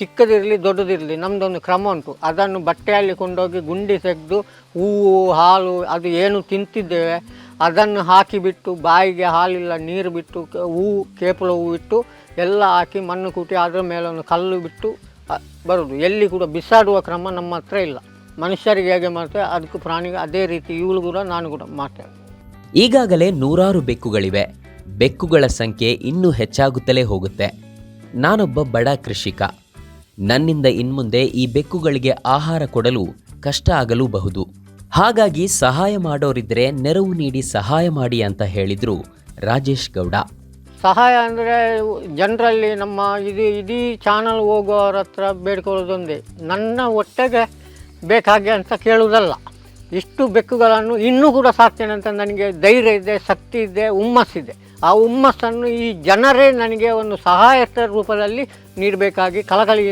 ಚಿಕ್ಕದಿರಲಿ ದೊಡ್ಡದಿರಲಿ ನಮ್ಮದೊಂದು ಕ್ರಮ ಉಂಟು. ಅದನ್ನು ಬಟ್ಟೆಯಲ್ಲಿ ಕೊಂಡೋಗಿ ಗುಂಡಿ ತೆಗೆದು ಹೂವು, ಹಾಲು ಅದು ಏನು ತಿಂತಿದ್ದೇವೆ, ಅದನ್ನು ಹಾಕಿಬಿಟ್ಟು ಬಾಯಿಗೆ ಹಾಲಿಲ್ಲ ನೀರು ಬಿಟ್ಟು ಹೂವು ಕೇಪಲ ಹೂವು ಇಟ್ಟು ಎಲ್ಲ ಹಾಕಿ ಮಣ್ಣು ಕೂಟಿ ಅದರ ಮೇಲೆ ಒಂದು ಕಲ್ಲು ಬಿಟ್ಟು ಬರೋದು. ಎಲ್ಲಿ ಕೂಡ ಬಿಸಾಡುವ ಕ್ರಮ ನಮ್ಮ ಹತ್ರ ಇಲ್ಲ. ಮನುಷ್ಯರಿಗೆ ಹೇಗೆ ಮಾಡ್ತೇವೆ, ಅದಕ್ಕೂ ಪ್ರಾಣಿಗೆ ಅದೇ ರೀತಿ ಇವಳು ಕೂಡ, ನಾನು ಕೂಡ ಮಾಡ್ತೇವೆ. ಈಗಾಗಲೇ ನೂರಾರು ಬೆಕ್ಕುಗಳಿವೆ. ಬೆಕ್ಕುಗಳ ಸಂಖ್ಯೆ ಇನ್ನೂ ಹೆಚ್ಚಾಗುತ್ತಲೇ ಹೋಗುತ್ತೆ. ನಾನೊಬ್ಬ ಬಡ ಕೃಷಿಕ. ನನ್ನಿಂದ ಇನ್ಮುಂದೆ ಈ ಬೆಕ್ಕುಗಳಿಗೆ ಆಹಾರ ಕೊಡಲು ಕಷ್ಟ ಆಗಲೂಬಹುದು. ಹಾಗಾಗಿ ಸಹಾಯ ಮಾಡೋರಿದ್ರೆ ನೆರವು ನೀಡಿ ಸಹಾಯ ಮಾಡಿ ಅಂತ ಹೇಳಿದ್ರು ರಾಜೇಶ್ ಗೌಡ. ಸಹಾಯ ಅಂದರೆ ಜನರಲ್ಲಿ ನಮ್ಮ ಇದು ಇಡೀ ಚಾನಲ್ ಹೋಗೋರ ಹತ್ರ ಬೇಡ್ಕೊಳ್ಳೋದೊಂದೇ. ನನ್ನ ಹೊಟ್ಟೆಗೆ ಬೇಕಾಗಿ ಅಂತ ಕೇಳುವುದಲ್ಲ. ಇಷ್ಟು ಬೆಕ್ಕುಗಳನ್ನು ಇನ್ನೂ ಕೂಡ ಸಾಕ್ತೇನೆ ಅಂತ ನನಗೆ ಧೈರ್ಯ ಇದೆ, ಶಕ್ತಿ ಇದೆ ಹುಮ್ಮಸ್ಸಿದೆ ಆ ಹುಮ್ಮಸ್ಸನ್ನು ಈ ಜನರೇ ನನಗೆ ಒಂದು ಸಹಾಯಕ ರೂಪದಲ್ಲಿ ನೀಡಬೇಕಾಗಿ ಕಳಕಳಿ